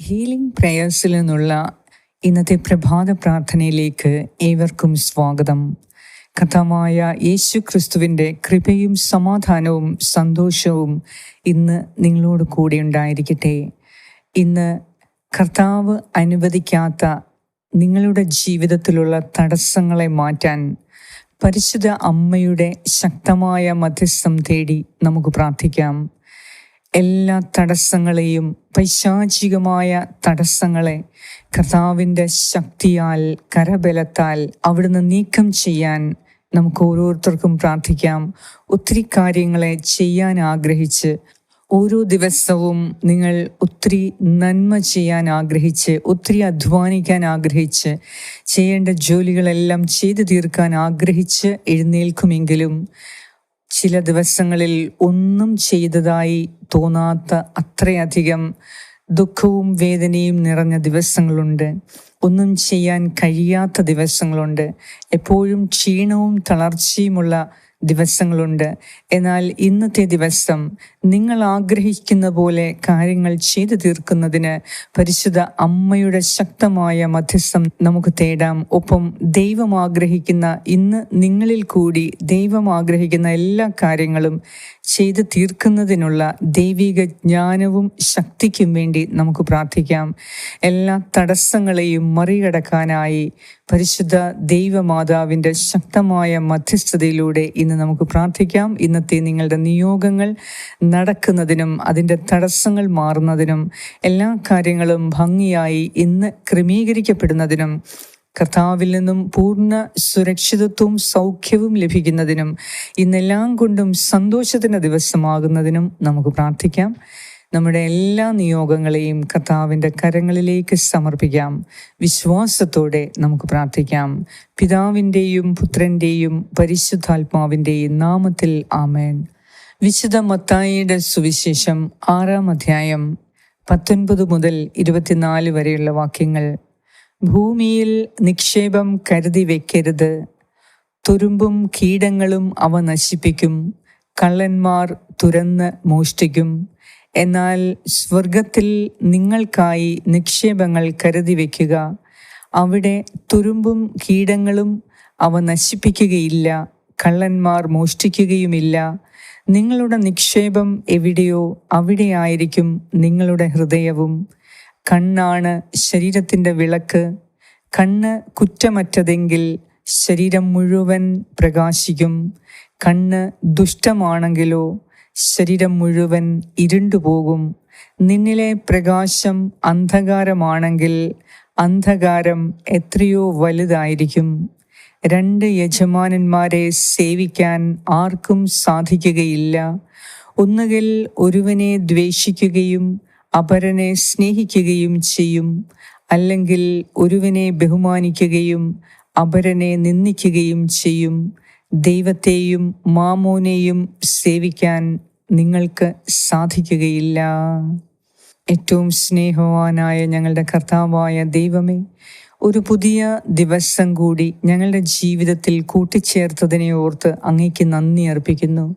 Healing പ്രേയേഴ്സിൽ നിന്നുള്ള ഇന്നത്തെ പ്രഭാത പ്രാർത്ഥനയിലേക്ക് ഏവർക്കും സ്വാഗതം. കഥമായ യേശു ക്രിസ്തുവിന്റെ കൃപയും സമാധാനവും സന്തോഷവും ഇന്ന് നിങ്ങളോട് കൂടെ ഉണ്ടായിരിക്കട്ടെ. ഇന്ന് കർത്താവ് അനുവദിക്കാത്ത നിങ്ങളുടെ ജീവിതത്തിലുള്ള തടസ്സങ്ങളെ മാറ്റാൻ പരിശുദ്ധ അമ്മയുടെ ശക്തമായ മധ്യസ്ഥം തേടി നമുക്ക് പ്രാർത്ഥിക്കാം. എല്ലാ തടസ്സങ്ങളെയും പൈശാചികമായ തടസ്സങ്ങളെ കർത്താവിന്റെ ശക്തിയാൽ കരബലത്താൽ അവിടുന്ന് നീക്കം ചെയ്യാൻ നമുക്ക് ഓരോരുത്തർക്കും പ്രാർത്ഥിക്കാം. ഒത്തിരി കാര്യങ്ങളെ ചെയ്യാൻ ആഗ്രഹിച്ച് ഓരോ ദിവസവും നിങ്ങൾ ഒത്തിരി നന്മ ചെയ്യാൻ ആഗ്രഹിച്ച് ഒത്തിരി അധ്വാനിക്കാൻ ആഗ്രഹിച്ച് ചെയ്യേണ്ട ജോലികളെല്ലാം ചെയ്തു തീർക്കാൻ ആഗ്രഹിച്ച് എഴുന്നേൽക്കുമെങ്കിലും ചില ദിവസങ്ങളിൽ ഒന്നും ചെയ്തതായി തോന്നാത്ത അത്രയധികം ദുഃഖവും വേദനയും നിറഞ്ഞ ദിവസങ്ങളുണ്ട്. ഒന്നും ചെയ്യാൻ കഴിയാത്ത ദിവസങ്ങളുണ്ട്. എപ്പോഴും ക്ഷീണവും തളർച്ചയുമുള്ള ദിവസങ്ങളുണ്ട്. എന്നാൽ ഇന്നത്തെ ദിവസം നിങ്ങൾ ആഗ്രഹിക്കുന്ന പോലെ കാര്യങ്ങൾ ചെയ്തു തീർക്കുന്നതിന് പരിശുദ്ധ അമ്മയുടെ ശക്തമായ മധ്യസ്ഥം നമുക്ക് തേടാം. ഒപ്പം ദൈവം ആഗ്രഹിക്കുന്ന ഇന്ന് നിങ്ങളിൽ കൂടി ദൈവം ആഗ്രഹിക്കുന്ന എല്ലാ കാര്യങ്ങളും ചെയ്തു തീർക്കുന്നതിനുള്ള ദൈവിക ജ്ഞാനവും ശക്തിക്കും വേണ്ടി നമുക്ക് പ്രാർത്ഥിക്കാം. എല്ലാ തടസ്സങ്ങളെയും മറികടക്കാനായി പരിശുദ്ധ ദൈവമാതാവിന്റെ ശക്തമായ മധ്യസ്ഥതയിലൂടെ ഇന്ന് നമുക്ക് പ്രാർത്ഥിക്കാം. ഇന്നത്തെ നിങ്ങളുടെ നിയോഗങ്ങൾ നടക്കുന്നതിനും അതിന്റെ തടസ്സങ്ങൾ മാറുന്നതിനും എല്ലാ കാര്യങ്ങളും ഭംഗിയായി ഇന്ന് ക്രമീകരിക്കപ്പെടുന്നതിനും കർത്താവിൽ നിന്നും പൂർണ സുരക്ഷിതത്വവും സൗഖ്യവും ലഭിക്കുന്നതിനും ഇന്നെല്ലാം കൊണ്ടും സന്തോഷത്തിന്റെ ദിവസമാകുന്നതിനും നമുക്ക് പ്രാർത്ഥിക്കാം. നമ്മുടെ എല്ലാ നിയോഗങ്ങളെയും കർത്താവിന്റെ കരങ്ങളിലേക്ക് സമർപ്പിക്കാം. വിശ്വാസത്തോടെ നമുക്ക് പ്രാർത്ഥിക്കാം. പിതാവിന്റെയും പുത്രന്റെയും പരിശുദ്ധാത്മാവിന്റെയും നാമത്തിൽ ആമേൻ. വിശുദ്ധ മത്തായിയുടെ സുവിശേഷം ആറാം അധ്യായം പത്തൊൻപത് മുതൽ ഇരുപത്തിനാല് വരെയുള്ള വാക്യങ്ങൾ. ഭൂമിയിൽ നിക്ഷേപം കരുതി വെക്കരുത്. തുരുമ്പും കീടങ്ങളും അവ നശിപ്പിക്കും. കള്ളന്മാർ തുരന്ന് മോഷ്ടിക്കും. എന്നാൽ സ്വർഗത്തിൽ നിങ്ങൾക്കായി നിക്ഷേപങ്ങൾ കരുതി വയ്ക്കുക അവിടെ തുരുമ്പും കീടങ്ങളും അവ നശിപ്പിക്കുകയില്ല. കള്ളന്മാർ മോഷ്ടിക്കുകയുമില്ല. നിങ്ങളുടെ നിക്ഷേപം എവിടെയോ അവിടെയായിരിക്കും നിങ്ങളുടെ ഹൃദയവും. കണ്ണാണ് ശരീരത്തിന്റെ വിളക്ക്. കണ്ണ് കുറ്റമറ്റതെങ്കിൽ ശരീരം മുഴുവൻ പ്രകാശിക്കും. കണ്ണ് ദുഷ്ടമാണെങ്കിലോ ശരീരം മുഴുവൻ ഇരുണ്ടുപോകും നിന്നിലെ പ്രകാശം അന്ധകാരമാണെങ്കിൽ അന്ധകാരം എത്രയോ വലുതായിരിക്കും. രണ്ട് യജമാനന്മാരെ സേവിക്കാൻ ആർക്കും സാധിക്കുകയില്ല. ഒന്നുകിൽ ഒരുവനെ ദ്വേഷിക്കുകയും അപരനെ സ്നേഹിക്കുകയും ചെയ്യും. അല്ലെങ്കിൽ ഒരുവനെ ബഹുമാനിക്കുകയും അപരനെ നിന്ദിക്കുകയും ചെയ്യും. ദൈവത്തെയും മാമോനെയും സേവിക്കാൻ നിങ്ങൾക്ക് സാധിക്കുകയില്ല. ഏറ്റവും സ്നേഹവാനായ ഞങ്ങളുടെ കർത്താവായ ദൈവമേ ഒരു പുതിയ ദിവസം കൂടി ഞങ്ങളുടെ ജീവിതത്തിൽ കൂട്ടിച്ചേർത്തതിനെ ഓർത്ത് അങ്ങേക്ക് നന്ദി അർപ്പിക്കുന്നു.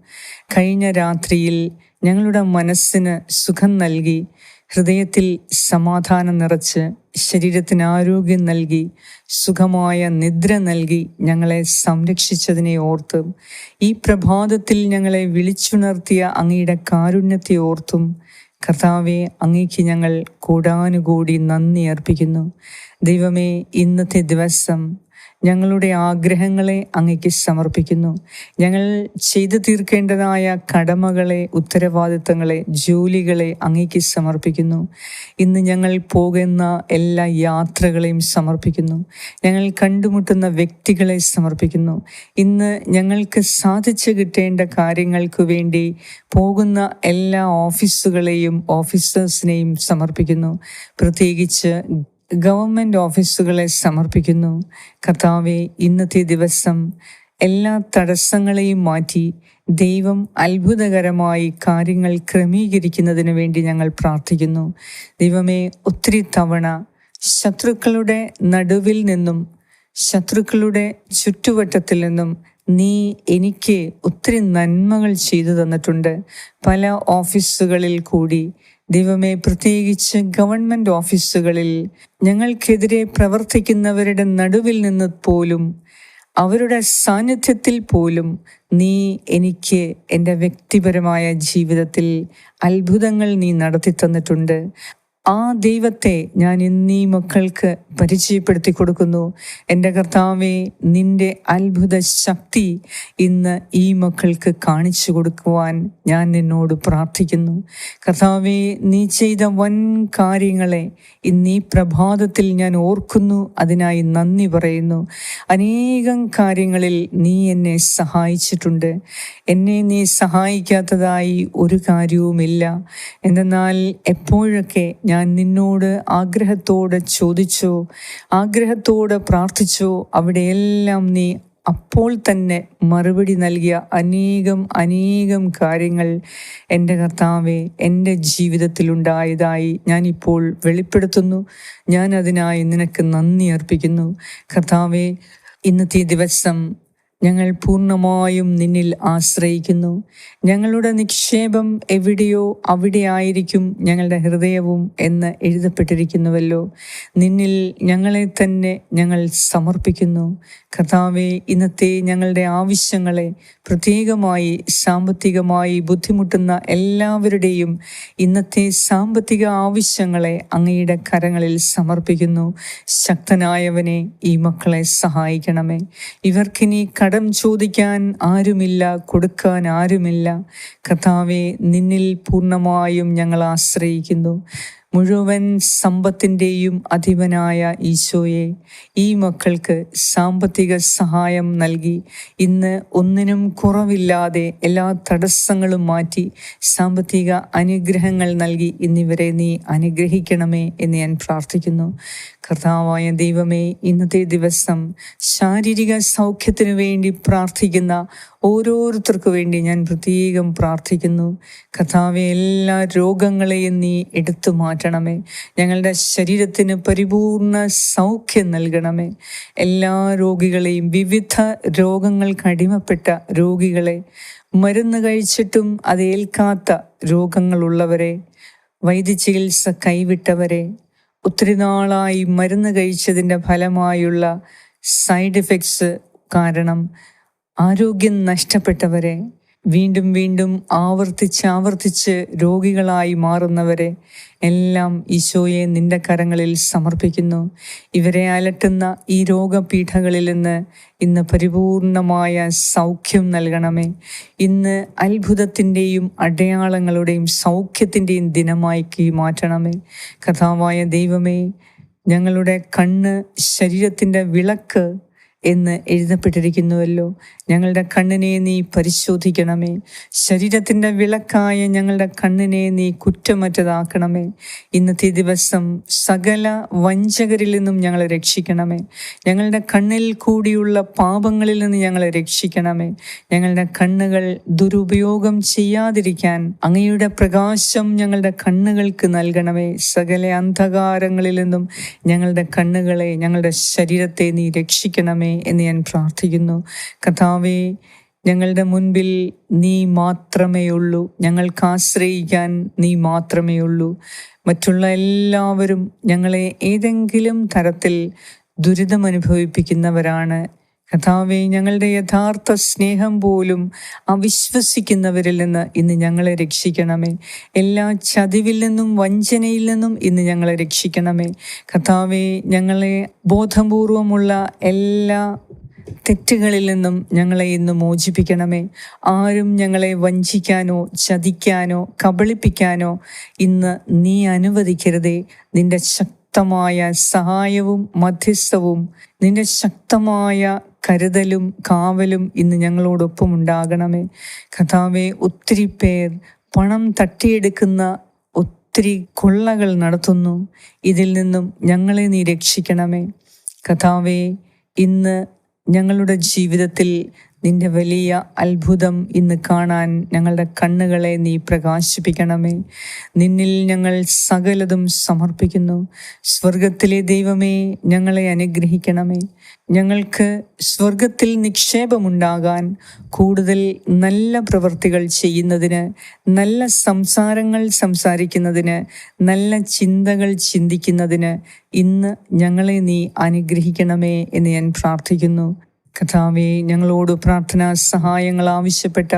കഴിഞ്ഞ രാത്രിയിൽ ഞങ്ങളുടെ മനസ്സിന് സുഖം നൽകി ഹൃദയത്തിൽ സമാധാനം നിറച്ച് ശരീരത്തിന് ആരോഗ്യം നൽകി സുഖമായ നിദ്ര നൽകി ഞങ്ങളെ സംരക്ഷിച്ചതിനെ ഓർത്തും ഈ പ്രഭാതത്തിൽ ഞങ്ങളെ വിളിച്ചുണർത്തിയ അങ്ങയുടെ കാരുണ്യത്തെ ഓർത്തും കർത്താവെ അങ്ങേക്ക് ഞങ്ങൾ കൂടാനുകൂടി നന്ദി അർപ്പിക്കുന്നു. ദൈവമേ ഇന്നത്തെ ദിവസം ഞങ്ങളുടെ ആഗ്രഹങ്ങളെ അങ്ങയ്ക്ക് സമർപ്പിക്കുന്നു. ഞങ്ങൾ ചെയ്തു തീർക്കേണ്ടതായ കടമകളെ ഉത്തരവാദിത്തങ്ങളെ ജോലികളെ അങ്ങയ്ക്ക് സമർപ്പിക്കുന്നു. ഇന്ന് ഞങ്ങൾ പോകുന്ന എല്ലാ യാത്രകളെയും സമർപ്പിക്കുന്നു. ഞങ്ങൾ കണ്ടുമുട്ടുന്ന വ്യക്തികളെ സമർപ്പിക്കുന്നു. ഇന്ന് ഞങ്ങൾക്ക് സാധിച്ചു കിട്ടേണ്ട കാര്യങ്ങൾക്ക് വേണ്ടി പോകുന്ന എല്ലാ ഓഫീസുകളെയും ഓഫീസേഴ്സിനെയും സമർപ്പിക്കുന്നു. പ്രത്യേകിച്ച് ഗവൺമെന്റ് ഓഫീസുകളെ സമർപ്പിക്കുന്നു. കർത്താവെ ഇന്നത്തെ ദിവസം എല്ലാ തടസ്സങ്ങളെയും മാറ്റി ദൈവം അത്ഭുതകരമായി കാര്യങ്ങൾ ക്രമീകരിക്കുന്നതിന് വേണ്ടി ഞങ്ങൾ പ്രാർത്ഥിക്കുന്നു. ദൈവമേ ഒത്തിരി തവണ ശത്രുക്കളുടെ നടുവിൽ നിന്നും ശത്രുക്കളുടെ ചുറ്റുവട്ടത്തിൽ നിന്നും നീ എനിക്ക് ഒത്തിരി നന്മകൾ ചെയ്തു തന്നിട്ടുണ്ട്. പല ഓഫീസുകളിൽ കൂടി ദൈവമേ പ്രത്യേകിച്ച് ഗവൺമെന്റ് ഓഫീസുകളിൽ ഞങ്ങൾക്കെതിരെ പ്രവർത്തിക്കുന്നവരുടെ നടുവിൽ നിന്ന് പോലും അവരുടെ സാന്നിധ്യത്തിൽ പോലും നീ എനിക്ക് എന്റെ വ്യക്തിപരമായ ജീവിതത്തിൽ അത്ഭുതങ്ങൾ നീ നടത്തി തന്നിട്ടുണ്ട് ആ ദൈവത്തെ ഞാൻ എന്നീ മക്കൾക്ക് പരിചയപ്പെടുത്തി കൊടുക്കുന്നു. എന്റെ കർത്താവെ നിന്റെ അത്ഭുത ശക്തി ഇന്ന് ഈ മക്കൾക്ക് കാണിച്ചു കൊടുക്കുവാൻ ഞാൻ നിന്നോട് പ്രാർത്ഥിക്കുന്നു. കർത്താവെ നീ ചെയ്ത വൻ കാര്യങ്ങളെ ഇന്നീ പ്രഭാതത്തിൽ ഞാൻ ഓർക്കുന്നു. അതിനായി നന്ദി പറയുന്നു. അനേകം കാര്യങ്ങളിൽ നീ എന്നെ സഹായിച്ചിട്ടുണ്ട്. എന്നെ നീ സഹായിക്കാത്തതായി ഒരു കാര്യവുമില്ല. എന്തെന്നാൽ എപ്പോഴൊക്കെ ഞാൻ നിന്നോട് ആഗ്രഹത്തോടെ ചോദിച്ചോ ആഗ്രഹത്തോടെ പ്രാർത്ഥിച്ചോ അവിടെയെല്ലാം നീ അപ്പോൾ തന്നെ മറുപടി നൽകിയ അനേകം അനേകം കാര്യങ്ങൾ എന്റെ കർത്താവെ എന്റെ ജീവിതത്തിലുണ്ടായതായി ഞാനിപ്പോൾ വെളിപ്പെടുത്തുന്നു. ഞാൻ അതിനായി നിനക്ക് നന്ദി അർപ്പിക്കുന്നു. കർത്താവെ ഇന്നത്തെ ദിവസം ഞങ്ങൾ പൂർണമായും നിന്നിൽ ആശ്രയിക്കുന്നു. ഞങ്ങളുടെ നിക്ഷേപം എവിടെയോ അവിടെ ആയിരിക്കും ഞങ്ങളുടെ ഹൃദയവും എന്ന് എഴുതപ്പെട്ടിരിക്കുന്നുവല്ലോ. നിന്നിൽ ഞങ്ങളെ തന്നെ ഞങ്ങൾ സമർപ്പിക്കുന്നു. കർത്താവെ ഇന്നത്തെ ഞങ്ങളുടെ ആവശ്യങ്ങളെ പ്രത്യേകമായി സാമ്പത്തികമായി ബുദ്ധിമുട്ടുന്ന എല്ലാവരുടെയും ഇന്നത്തെ സാമ്പത്തിക ആവശ്യങ്ങളെ അങ്ങയുടെ കരങ്ങളിൽ സമർപ്പിക്കുന്നു. ശക്തനായവനെ ഈ മക്കളെ സഹായിക്കണമേ. ഇവർക്കിനി ചോദിക്കാൻ ആരുമില്ല കൊടുക്കാൻ ആരുമില്ല. കർത്താവെ നിന്നിൽ പൂർണമായും ഞങ്ങൾ ആശ്രയിക്കുന്നു. മുഴുവൻ സമ്പത്തിന്റെയും അധിപനായ ഈശോയെ ഈ മക്കൾക്ക് സാമ്പത്തിക സഹായം നൽകി. ഇന്ന് ഒന്നിനും കുറവില്ലാതെ എല്ലാ തടസ്സങ്ങളും മാറ്റി സാമ്പത്തിക അനുഗ്രഹങ്ങൾ നൽകി. ഇന്നിവരെ നീ അനുഗ്രഹിക്കണമേ എന്ന് ഞാൻ പ്രാർത്ഥിക്കുന്നു. കർത്താവായ ദൈവമേ ഇന്നത്തെ ദിവസം ശാരീരിക സൗഖ്യത്തിനു വേണ്ടി പ്രാർത്ഥിക്കുന്ന ഓരോരുത്തർക്കു വേണ്ടി ഞാൻ പ്രത്യേകം പ്രാർത്ഥിക്കുന്നു. കർത്താവെ എല്ലാ രോഗങ്ങളെയും നീ എടുത്തു മാറ്റണമേ ഞങ്ങളുടെ ശരീരത്തിന് പരിപൂർണ സൗഖ്യം നൽകണമേ. എല്ലാ രോഗികളെയും വിവിധ രോഗങ്ങൾക്ക് അടിമപ്പെട്ട രോഗികളെ മരുന്ന് കഴിച്ചിട്ടും അത് ഏൽക്കാത്ത രോഗങ്ങളുള്ളവരെ വൈദ്യചികിത്സ കൈവിട്ടവരെ ഒത്തിരി നാളായി മരുന്ന് കഴിച്ചതിന്റെ ഫലമായുള്ള സൈഡ് എഫക്ട്സ് കാരണം ആരോഗ്യം നഷ്ടപ്പെട്ടവരെ വീണ്ടും വീണ്ടും ആവർത്തിച്ച് ആവർത്തിച്ച് രോഗികളായി മാറുന്നവരെ എല്ലാം ഈശോയെ നിന്റെ കരങ്ങളിൽ സമർപ്പിക്കുന്നു. ഇവരെ അലട്ടുന്ന ഈ രോഗപീഠകളിൽ നിന്ന് ഇന്ന് പരിപൂർണമായ സൗഖ്യം നൽകണമേ. ഇന്ന് അത്ഭുതത്തിന്റെയും അടയാളങ്ങളുടെയും സൗഖ്യത്തിന്റെയും ദിനമാക്കി മാറ്റണമേ. കഥാവായ ദൈവമേ ഞങ്ങളുടെ കണ്ണ് ശരീരത്തിന്റെ വിളക്ക് എന്ന് എഴുതപ്പെട്ടിരിക്കുന്നുവല്ലോ. ഞങ്ങളുടെ കണ്ണിനെ നീ പരിശോധിക്കണമേ. ശരീരത്തിന്റെ വിളക്കായ ഞങ്ങളുടെ കണ്ണിനെ നീ കുറ്റമറ്റതാക്കണമേ. ഇന്നത്തെ ദിവസം സകല വഞ്ചകരിൽ നിന്നും ഞങ്ങളെ രക്ഷിക്കണമേ. ഞങ്ങളുടെ കണ്ണിൽ കൂടിയുള്ള പാപങ്ങളിൽ നിന്ന് ഞങ്ങളെ രക്ഷിക്കണമേ. ഞങ്ങളുടെ കണ്ണുകൾ ദുരുപയോഗം ചെയ്യാതിരിക്കാൻ അങ്ങയുടെ പ്രകാശം ഞങ്ങളുടെ കണ്ണുകൾക്ക് നൽകണമേ. സകല അന്ധകാരങ്ങളിൽ നിന്നും ഞങ്ങളുടെ കണ്ണുകളെ ഞങ്ങളുടെ ശരീരത്തെ നീ രക്ഷിക്കണമേ. എന്ന് ഞാൻ പ്രാർത്ഥിക്കുന്നു. കഥാവേ ഞങ്ങളുടെ മുൻപിൽ നീ മാത്രമേ ഉള്ളൂ ഞങ്ങൾക്ക് ആശ്രയിക്കാൻ നീ മാത്രമേ ഉള്ളൂ മറ്റുള്ള എല്ലാവരും ഞങ്ങളെ ഏതെങ്കിലും തരത്തിൽ ദുരിതമനുഭവിപ്പിക്കുന്നവരാണ്. കഥാവെ ഞങ്ങളുടെ യഥാർത്ഥ സ്നേഹം പോലും അവിശ്വസിക്കുന്നവരിൽ നിന്ന് ഇന്ന് ഞങ്ങളെ രക്ഷിക്കണമേ. എല്ലാ ചതിവിൽ നിന്നും വഞ്ചനയിൽ നിന്നും ഇന്ന് ഞങ്ങളെ രക്ഷിക്കണമേ. കഥാവെ ഞങ്ങളെ ബോധപൂർവമുള്ള എല്ലാ തെറ്റുകളിൽ നിന്നും ഞങ്ങളെ ഇന്ന് മോചിപ്പിക്കണമേ. ആരും ഞങ്ങളെ വഞ്ചിക്കാനോ ചതിക്കാനോ കബളിപ്പിക്കാനോ ഇന്ന് നീ അനുവദിക്കരുതേ. നിന്റെ ശക്തമായ സഹായവും മധ്യസ്ഥവും നിന്റെ ശക്തമായ കരുതലും കാവലും ഇന്ന് ഞങ്ങളോടൊപ്പം ഉണ്ടാകണമേ കഥാവെ ഒത്തിരി പേർ പണം തട്ടിയെടുക്കുന്ന ഒത്തിരി കൊള്ളകൾ നടത്തുന്നു. ഇതിൽ നിന്നും ഞങ്ങളെ നീ രക്ഷിക്കണമേ. കഥാവെ ഇന്ന് ഞങ്ങളുടെ ജീവിതത്തിൽ നിന്റെ വലിയ അത്ഭുതം ഇന്ന് കാണാൻ ഞങ്ങളുടെ കണ്ണുകളെ നീ പ്രകാശിപ്പിക്കണമേ. നിന്നിൽ ഞങ്ങൾ സകലതും സമർപ്പിക്കുന്നു. സ്വർഗത്തിലെ ദൈവമേ ഞങ്ങളെ അനുഗ്രഹിക്കണമേ. ഞങ്ങൾക്ക് സ്വർഗത്തിൽ നിക്ഷേപമുണ്ടാകാൻ കൂടുതൽ നല്ല പ്രവൃത്തികൾ ചെയ്യുന്നതിന് നല്ല സംസാരങ്ങൾ സംസാരിക്കുന്നതിന് നല്ല ചിന്തകൾ ചിന്തിക്കുന്നതിന് ഇന്ന് ഞങ്ങളെ നീ അനുഗ്രഹിക്കണമേ എന്ന് ഞാൻ പ്രാർത്ഥിക്കുന്നു. കഥാവെ ഞങ്ങളോട് പ്രാർത്ഥനാ സഹായങ്ങൾ ആവശ്യപ്പെട്ട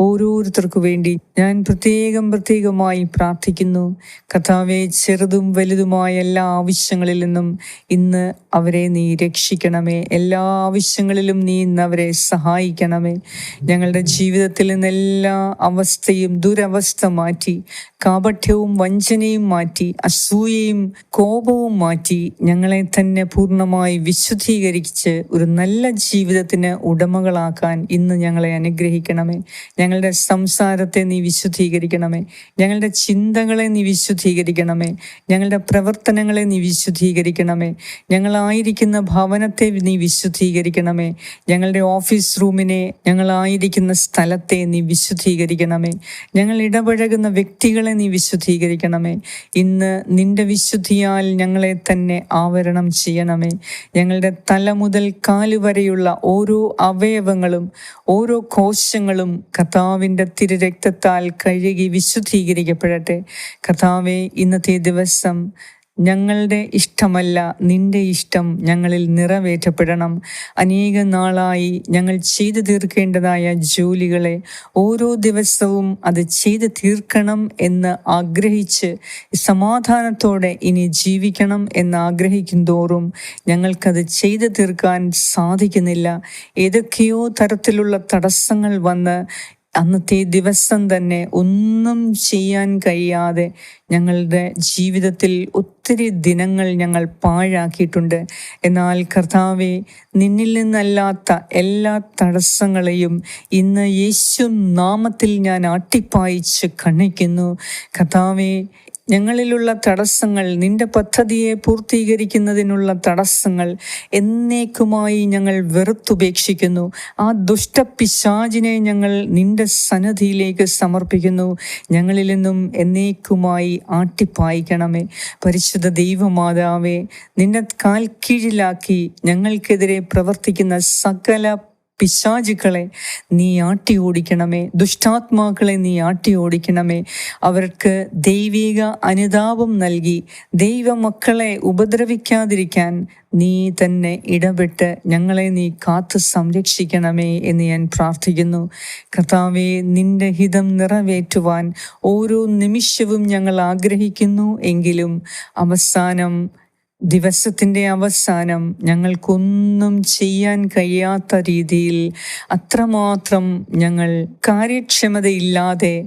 ഓരോരുത്തർക്കു വേണ്ടി ഞാൻ പ്രത്യേകം പ്രത്യേകമായി പ്രാർത്ഥിക്കുന്നു. കഥാവെ ചെറുതും വലുതുമായ എല്ലാ ആവശ്യങ്ങളിൽ നിന്നും ഇന്ന് അവരെ നീ രക്ഷിക്കണമേ. എല്ലാ ആവശ്യങ്ങളിലും നീ ഇന്ന് അവരെ സഹായിക്കണമേ. ഞങ്ങളുടെ ജീവിതത്തിൽ നിന്ന് എല്ലാ അവസ്ഥയും ദുരവസ്ഥ മാറ്റി കാപഠ്യവും വഞ്ചനയും മാറ്റി അസൂയയും കോപവും മാറ്റി ഞങ്ങളെ തന്നെ പൂർണമായി വിശുദ്ധീകരിച്ച് ഒരു നല്ല ജീവിതത്തിന് ഉടമകളാക്കാൻ ഇന്ന് ഞങ്ങളെ അനുഗ്രഹിക്കണമേ. ഞങ്ങളുടെ സംസാരത്തെ നീ വിശുദ്ധീകരിക്കണമേ. ഞങ്ങളുടെ ചിന്തകളെ നീ വിശുദ്ധീകരിക്കണമേ. ഞങ്ങളുടെ പ്രവർത്തനങ്ങളെ നീ വിശുദ്ധീകരിക്കണമേ. ഞങ്ങളായിരിക്കുന്ന ഭവനത്തെ നീ വിശുദ്ധീകരിക്കണമേ. ഞങ്ങളുടെ ഓഫീസ് റൂമിനെ ഞങ്ങളായിരിക്കുന്ന സ്ഥലത്തെ നീ വിശുദ്ധീകരിക്കണമേ. ഞങ്ങൾ ഇടപഴകുന്ന വ്യക്തികളെ നീ വിശുദ്ധീകരിക്കണമേ. ഇന്ന് നിന്റെ വിശുദ്ധിയാൽ ഞങ്ങളെ തന്നെ ആവരണം ചെയ്യണമേ. ഞങ്ങളുടെ തല മുതൽ കാലുവരെയുള്ള ഓരോ അവയവങ്ങളും ഓരോ കോശങ്ങളും കർത്താവിന്റെ തിരുരക്തത്താൽ കഴുകി വിശുദ്ധീകരിക്കപ്പെടട്ടെ. കർത്താവെ ഇന്നത്തെ ദിവസം ഞങ്ങളുടെ ഇഷ്ടമല്ല നിന്റെ ഇഷ്ടം ഞങ്ങളിൽ നിറവേറ്റപ്പെടണം. അനേക നാളായി ഞങ്ങൾ ചെയ്തു തീർക്കേണ്ടതായ ജോലികളെ ഓരോ ദിവസവും അത് ചെയ്തു തീർക്കണം എന്ന് ആഗ്രഹിച്ച് സമാധാനത്തോടെ ഇനി ജീവിക്കണം എന്ന് ആഗ്രഹിക്കും തോറും ഞങ്ങൾക്കത് ചെയ്തു തീർക്കാൻ സാധിക്കുന്നില്ല. ഏതൊക്കെയോ തരത്തിലുള്ള തടസ്സങ്ങൾ വന്ന് അന്നത്തെ ദിവസം തന്നെ ഒന്നും ചെയ്യാൻ കഴിയാതെ ഞങ്ങളുടെ ജീവിതത്തിൽ ഒത്തിരി ദിനങ്ങൾ ഞങ്ങൾ പാഴാക്കിയിട്ടുണ്ട്. എന്നാൽ കർത്താവെ നിന്നിൽ നിന്നല്ലാത്ത എല്ലാ തടസ്സങ്ങളെയും ഇന്ന് യേശു നാമത്തിൽ ഞാൻ ആട്ടിപ്പായിച്ച് കണ്ണിക്കുന്നു കർത്താവെ ഞങ്ങളിലുള്ള തടസ്സങ്ങൾ നിന്റെ പദ്ധതിയെ പൂർത്തീകരിക്കുന്നതിനുള്ള തടസ്സങ്ങൾ എന്നേക്കുമായി ഞങ്ങൾ വെറുത്തുപേക്ഷിക്കുന്നു. ആ ദുഷ്ടപിശാചിനെ ഞങ്ങൾ നിന്റെ സന്നദ്ധിയിലേക്ക് സമർപ്പിക്കുന്നു. ഞങ്ങളിൽ നിന്നും എന്നേക്കുമായി ആട്ടിപ്പായിക്കണമേ. പരിശുദ്ധ ദൈവമാതാവേ നിന്നെ കാൽ കീഴിലാക്കി ഞങ്ങൾക്കെതിരെ പ്രവർത്തിക്കുന്ന സകല പിശാചുക്കളെ നീ ആട്ടി ഓടിക്കണമേ. ദുഷ്ടാത്മാക്കളെ നീ ആട്ടി ഓടിക്കണമേ. അവർക്ക് ദൈവിക അനുതാപം നൽകി. ദൈവമക്കളെ ഉപദ്രവിക്കാതിരിക്കാൻ നീ തന്നെ ഇടപെട്ട് ഞങ്ങളെ നീ കാത്തു സംരക്ഷിക്കണമേ എന്ന് ഞാൻ പ്രാർത്ഥിക്കുന്നു. കർത്താവെ നിന്റെ ഹിതം നിറവേറ്റുവാൻ ഓരോ നിമിഷവും ഞങ്ങൾ ആഗ്രഹിക്കുന്നു. എങ്കിലും അവസാനം ദിവസത്തിന്റെ അവസാനം ഞങ്ങൾക്കൊന്നും ചെയ്യാൻ കഴിയാത്ത രീതിയിൽ അത്രമാത്രം ഞങ്ങൾ കാര്യക്ഷമതയില്ലാതെ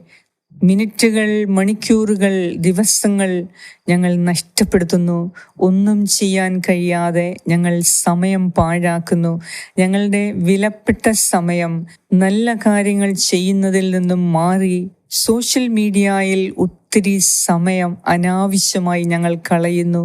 മിനിറ്റുകൾ മണിക്കൂറുകൾ ദിവസങ്ങൾ ഞങ്ങൾ നഷ്ടപ്പെടുത്തുന്നു. ഒന്നും ചെയ്യാൻ കഴിയാതെ ഞങ്ങൾ സമയം പാഴാക്കുന്നു. ഞങ്ങളുടെ വിലപ്പെട്ട സമയം നല്ല കാര്യങ്ങൾ ചെയ്യുന്നതിൽ നിന്നും മാറി സോഷ്യൽ മീഡിയയിൽ ഒത്തിരി സമയം അനാവശ്യമായി ഞങ്ങൾ കളയുന്നു.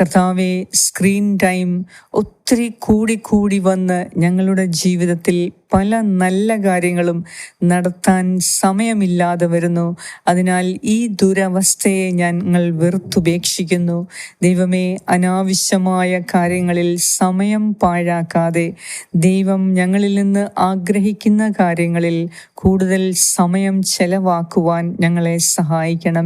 കർത്താവെ സ്ക്രീൻ ടൈം ഒത്തിരി കൂടി കൂടി വന്ന് ഞങ്ങളുടെ ജീവിതത്തിൽ പല നല്ല കാര്യങ്ങളും നടത്താൻ സമയമില്ലാതെ വരുന്നു. അതിനാൽ ഈ ദുരവസ്ഥയെ ഞങ്ങൾ വെറുത്തുപേക്ഷിക്കുന്നു. ദൈവമേ അനാവശ്യമായ കാര്യങ്ങളിൽ സമയം പാഴാക്കാതെ ദൈവം ഞങ്ങളിൽ നിന്ന് ആഗ്രഹിക്കുന്ന കാര്യങ്ങളിൽ കൂടുതൽ സമയം ചെലവാക്കുവാൻ ഞങ്ങളെ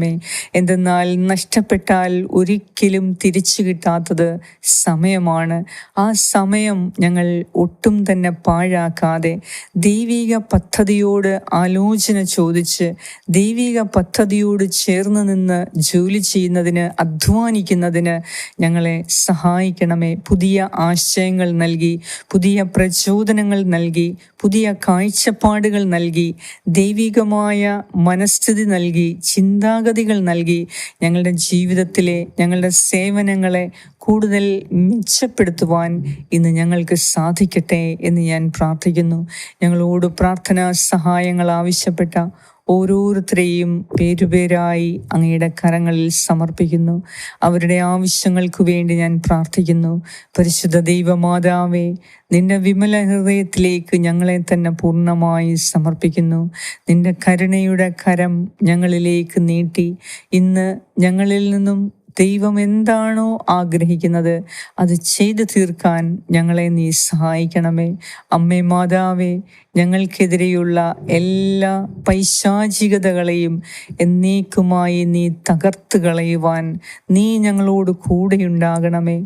സഹായിക്കണമേ എന്തെന്നാൽ നഷ്ടപ്പെട്ടാൽ ഒരിക്കലും തിരിച്ചു കിട്ടാത്തത് സമയമാണ്. ആ സമയം ഞങ്ങൾ ഒട്ടും തന്നെ പാഴാക്കാതെ ദൈവിക പദ്ധതിയോട് ആലോചന ചോദിച്ച് ദൈവിക പദ്ധതിയോട് ചേർന്ന് നിന്ന് ജോലി ചെയ്യുന്നതിന് അധ്വാനിക്കുന്നതിന് ഞങ്ങളെ സഹായിക്കണമേ. പുതിയ ആശയങ്ങൾ നൽകി പുതിയ പ്രചോദനങ്ങൾ നൽകി പുതിയ കാഴ്ചപ്പാടുകൾ നൽകി ദൈവികമായ മനസ്ഥിതി നൽകി ചിന്താഗതികൾ നൽകി ഞങ്ങളുടെ ജീവിതത്തിലെ ഞങ്ങളുടെ സേവനങ്ങളെ കൂടുതൽ മെച്ചപ്പെടുത്തുവാൻ ഇന്ന് ഞങ്ങൾക്ക് സാധിക്കട്ടെ എന്ന് ഞാൻ പ്രാർത്ഥിക്കുന്നു. ഞങ്ങളോട് പ്രാർത്ഥനാ സഹായങ്ങൾ ആവശ്യപ്പെട്ട ഓരോരുത്തരെയും പേരുപേരായി അങ്ങയുടെ കരങ്ങളിൽ സമർപ്പിക്കുന്നു. അവരുടെ ആവശ്യങ്ങൾക്ക് വേണ്ടി ഞാൻ പ്രാർത്ഥിക്കുന്നു. പരിശുദ്ധ ദൈവമാതാവേ നിന്റെ വിമല ഹൃദയത്തിലേക്ക് ഞങ്ങളെ തന്നെ പൂർണമായി സമർപ്പിക്കുന്നു. നിന്റെ കരുണയുടെ കരം ഞങ്ങളിലേക്ക് നീട്ടി. ഇന്ന് ഞങ്ങളിൽ നിന്നും ദൈവം എന്താണോ ആഗ്രഹിക്കുന്നത് അത് ചെയ്തു തീർക്കാൻ ഞങ്ങളെ നീ സഹായിക്കണമേ. അമ്മേ മാതാവേ ഞങ്ങൾക്കെതിരെയുള്ള എല്ലാ പൈശാചികതകളെയും എന്നേക്കുമായി നീ തകർത്ത് കളയുവാൻ നീ ഞങ്ങളോട് കൂടെയുണ്ടാകണമേ.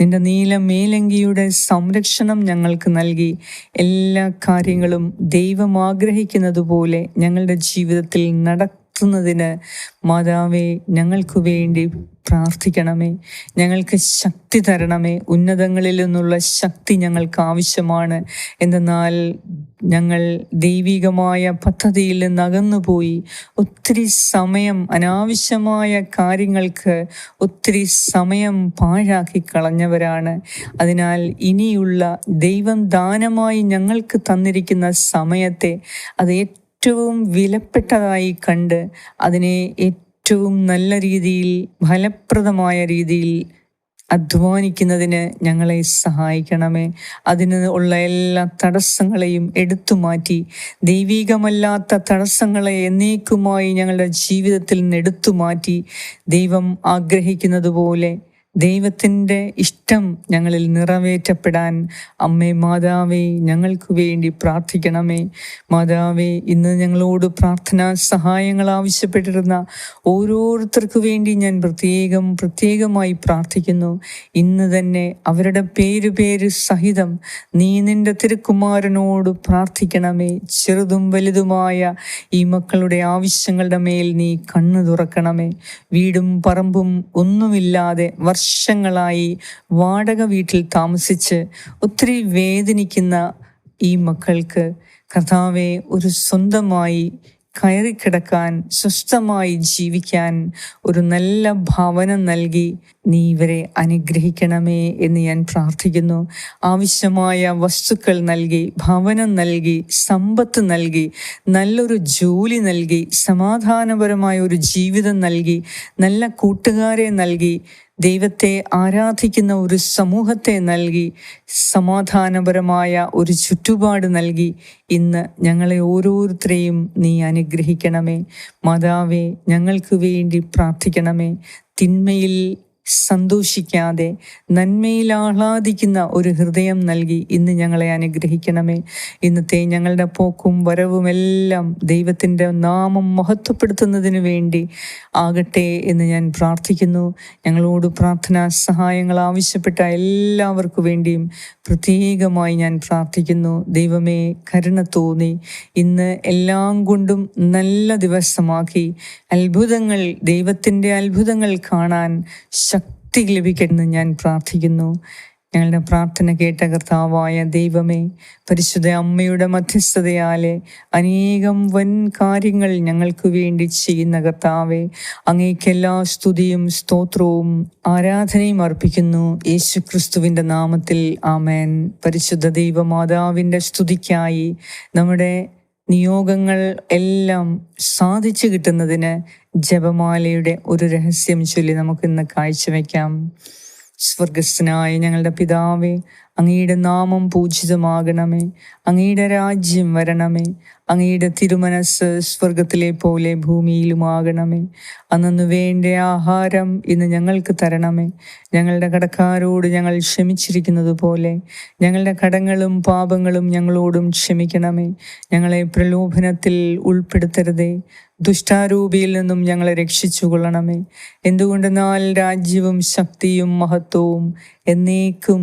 നിന്റെ നീല മേലങ്കിയുടെ സംരക്ഷണം ഞങ്ങൾക്ക് നൽകി എല്ലാ കാര്യങ്ങളും ദൈവം ആഗ്രഹിക്കുന്നത് പോലെ ഞങ്ങളുടെ ജീവിതത്തിൽ നടത്തുന്നതിന് മാതാവേ ഞങ്ങൾക്ക് വേണ്ടി പ്രാർത്ഥിക്കണമേ. ഞങ്ങൾക്ക് ശക്തി തരണമേ. ഉന്നതങ്ങളിൽ നിന്നുള്ള ശക്തി ഞങ്ങൾക്ക് ആവശ്യമാണ്. എന്തെന്നാൽ ഞങ്ങൾ ദൈവികമായ പദ്ധതിയിൽ നിന്ന് അകന്നുപോയി. ഒത്തിരി സമയം അനാവശ്യമായ കാര്യങ്ങൾക്ക് ഒത്തിരി സമയം പാഴാക്കി കളഞ്ഞവരാണ്. അതിനാൽ ഇനിയുള്ള ദൈവം ദാനമായി ഞങ്ങൾക്ക് തന്നിരിക്കുന്ന സമയത്തെ അത് ഏറ്റവും വിലപ്പെട്ടതായി കണ്ട് അതിനെ ഏറ്റവും നല്ല രീതിയിൽ ഫലപ്രദമായ രീതിയിൽ അധ്വാനിക്കുന്നതിന് ഞങ്ങളെ സഹായിക്കണമേ. അതിന് ഉള്ള എല്ലാ തടസ്സങ്ങളെയും എടുത്തു മാറ്റി ദൈവീകമല്ലാത്ത തടസ്സങ്ങളെ എന്നേക്കുമായി ഞങ്ങളുടെ ജീവിതത്തിൽ നിന്ന് എടുത്തു മാറ്റി ദൈവം ആഗ്രഹിക്കുന്നത് പോലെ ദൈവത്തിന്റെ ഇഷ്ടം ഞങ്ങളിൽ നിറവേറ്റപ്പെടാൻ അമ്മേ മാതാവേ ഞങ്ങൾക്ക് വേണ്ടി പ്രാർത്ഥിക്കണമേ. മാതാവേ ഇന്ന് ഞങ്ങളോട് പ്രാർത്ഥനാ സഹായങ്ങൾ ആവശ്യപ്പെട്ടിരുന്ന ഓരോരുത്തർക്ക് വേണ്ടി ഞാൻ പ്രത്യേകം പ്രത്യേകമായി പ്രാർത്ഥിക്കുന്നു. ഇന്ന് തന്നെ അവരുടെ പേര് പേര് സഹിതം നീ നിന്റെ തിരുക്കുമാരനോട് പ്രാർത്ഥിക്കണമേ. ചെറുതും വലുതുമായ ഈ മക്കളുടെ ആവശ്യങ്ങളുടെ മേൽ നീ കണ്ണു തുറക്കണമേ. വീടും പറമ്പും ഒന്നുമില്ലാതെ വർഷങ്ങളായി വാടക വീട്ടിൽ താമസിച്ച് ഒത്തിരി വേദനിക്കുന്ന ഈ മക്കൾക്ക് കർത്താവെ ഒരു സ്വന്തമായി കയറിക്കിടക്കാൻ സ്വസ്ഥമായി ജീവിക്കാൻ ഒരു നല്ല ഭവനം നൽകി നീ ഇവരെ അനുഗ്രഹിക്കണമേ എന്ന് ഞാൻ പ്രാർത്ഥിക്കുന്നു. ആവശ്യമായ വസ്തുക്കൾ നൽകി ഭവനം നൽകി സമ്പത്ത് നൽകി നല്ലൊരു ജോലി നൽകി സമാധാനപരമായ ഒരു ജീവിതം നൽകി നല്ല കൂട്ടുകാരെ നൽകി ദൈവത്തെ ആരാധിക്കുന്ന ഒരു സമൂഹത്തെ നൽകി സമാധാനപരമായ ഒരു ചുറ്റുപാട് നൽകി ഇന്ന് ഞങ്ങളെ ഓരോരുത്തരെയും നീ അനുഗ്രഹിക്കണമേ. മാതാവേ ഞങ്ങൾക്ക് വേണ്ടി പ്രാർത്ഥിക്കണമേ. തിന്മയിൽ സന്തോഷിക്കാതെ നന്മയിൽ ആഹ്ലാദിക്കുന്ന ഒരു ഹൃദയം നൽകി ഇന്ന് ഞങ്ങളെ അനുഗ്രഹിക്കണമേ. ഇന്നത്തെ ഞങ്ങളുടെ പോക്കും വരവുമെല്ലാം ദൈവത്തിന്റെ നാമം മഹത്വപ്പെടുത്തുന്നതിന് വേണ്ടി ആകട്ടെ എന്ന് ഞാൻ പ്രാർത്ഥിക്കുന്നു. ഞങ്ങളോട് പ്രാർത്ഥനാ സഹായങ്ങൾ ആവശ്യപ്പെട്ട എല്ലാവർക്കു വേണ്ടിയും പ്രത്യേകമായി ഞാൻ പ്രാർത്ഥിക്കുന്നു. ദൈവമേ കരുണ തോന്നി. ഇന്ന് എല്ലാം കൊണ്ടും നല്ല ദിവസമാക്കി. അത്ഭുതങ്ങൾ ദൈവത്തിന്റെ അത്ഭുതങ്ങൾ കാണാൻ ശക്തി ലഭിക്കണമെന്ന് ഞാൻ പ്രാർത്ഥിക്കുന്നു. ഞങ്ങളുടെ പ്രാർത്ഥന കേട്ട കർത്താവായ ദൈവമേ പരിശുദ്ധ അമ്മയുടെ മധ്യസ്ഥതയാലെ അനേകം വൻ കാര്യങ്ങൾ ഞങ്ങൾക്ക് വേണ്ടി ചെയ്യുന്ന കർത്താവെ അങ്ങേക്കെല്ലാ സ്തുതിയും സ്തോത്രവും ആരാധനയും അർപ്പിക്കുന്നു. യേശു ക്രിസ്തുവിന്റെ നാമത്തിൽ ആമേൻ. പരിശുദ്ധ ദൈവമാതാവിന്റെ സ്തുതിക്കായി നമ്മുടെ നിയോഗങ്ങൾ എല്ലാം സാധിച്ചു കിട്ടുന്നതിന് ജപമാലയുടെ ഒരു രഹസ്യം ചൊല്ലി നമുക്ക് ഇന്ന് കാഴ്ചവെക്കാം. സ്വർഗസ്ഥനായ ഞങ്ങളുടെ പിതാവേ അങ്ങയുടെ നാമം പൂജിതമാകണമേ. അങ്ങയുടെ രാജ്യം വരണമേ. അങ്ങയുടെ തിരുമനസ് സ്വർഗത്തിലെ പോലെ ഭൂമിയിലുമാകണമേ. അന്നു വേണ്ട ആഹാരം ഇന്ന് ഞങ്ങൾക്ക് തരണമേ. ഞങ്ങളുടെ കടക്കാരോട് ഞങ്ങൾ ക്ഷമിച്ചിരിക്കുന്നത് പോലെ ഞങ്ങളുടെ കടങ്ങളും പാപങ്ങളും ഞങ്ങളോടും ക്ഷമിക്കണമേ. ഞങ്ങളെ പ്രലോഭനത്തിൽ ഉൾപ്പെടുത്തരുതേ. ദുഷ്ടാരൂപിയിൽ നിന്നും ഞങ്ങളെ രക്ഷിച്ചു കൊള്ളണമേ എന്തുകൊണ്ടെന്നാൽ രാജ്യവും ശക്തിയും മഹത്വവും എന്നേക്കും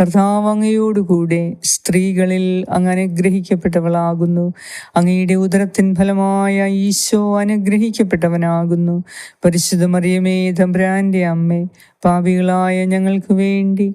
കർത്താവ് സ്ത്രീകളിൽ അങ്ങ് അനുഗ്രഹിക്കപ്പെട്ടവളാകുന്നു. അങ്ങയുടെ ഉദരത്തിൻ ഫലമായ ഈശോ അനുഗ്രഹിക്കപ്പെട്ടവനാകുന്നു. പരിശുദ്ധ മറിയമേ തമ്പുരാന്റെ അമ്മേ പാപികളായ ഞങ്ങൾക്ക് വേണ്ടി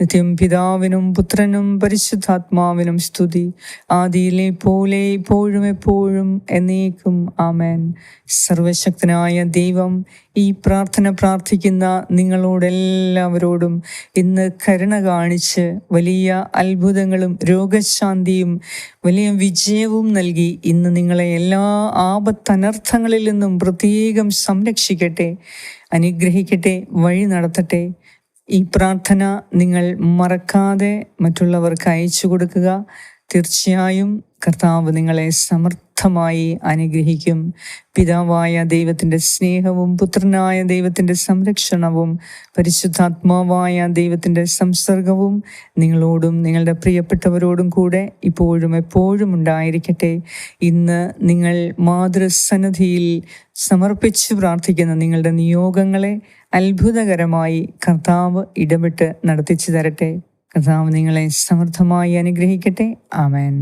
നിത്യം പിതാവിനും പുത്രനും പരിശുദ്ധാത്മാവിനും സ്തുതി. ആദിയിലെ പോലെ ഇപ്പോഴും എപ്പോഴും എന്നേക്കും. ആമേൻ. സർവശക്തനായ ദൈവം ഈ പ്രാർത്ഥന പ്രാർത്ഥിക്കുന്ന നിങ്ങളോടെല്ലാവരോടും ഇന്ന് കരുണ കാണിച്ച് വലിയ അത്ഭുതങ്ങളും രോഗശാന്തിയും വലിയ വിജയവും നൽകി ഇന്ന് നിങ്ങളെ എല്ലാ ആപത്തനർത്ഥങ്ങളിൽ നിന്നും പ്രത്യേകം സംരക്ഷിക്കട്ടെ അനുഗ്രഹിക്കട്ടെ വഴി നടത്തട്ടെ. ഈ പ്രാർത്ഥന നിങ്ങൾ മറക്കാതെ മറ്റുള്ളവർക്ക് അയച്ചു കൊടുക്കുക. തീർച്ചയായും കർത്താവ് നിങ്ങളെ സമർത്ഥമായി അനുഗ്രഹിക്കും. പിതാവായ ദൈവത്തിന്റെ സ്നേഹവും പുത്രനായ ദൈവത്തിന്റെ സംരക്ഷണവും പരിശുദ്ധാത്മാവായ ദൈവത്തിന്റെ സംസർഗവും നിങ്ങളോടും നിങ്ങളുടെ പ്രിയപ്പെട്ടവരോടും കൂടെ ഇപ്പോഴും എപ്പോഴും ഉണ്ടായിരിക്കട്ടെ. ഇന്ന് നിങ്ങൾ മാതൃസന്നിധിയിൽ സമർപ്പിച്ച് പ്രാർത്ഥിക്കുന്ന നിങ്ങളുടെ നിയോഗങ്ങളെ അത്ഭുതകരമായി കർത്താവ് ഇടപെട്ട് നടത്തിച്ചു തരട്ടെ. കർത്താവ് നിങ്ങളെ സമൃദ്ധമായി അനുഗ്രഹിക്കട്ടെ. ആമേൻ.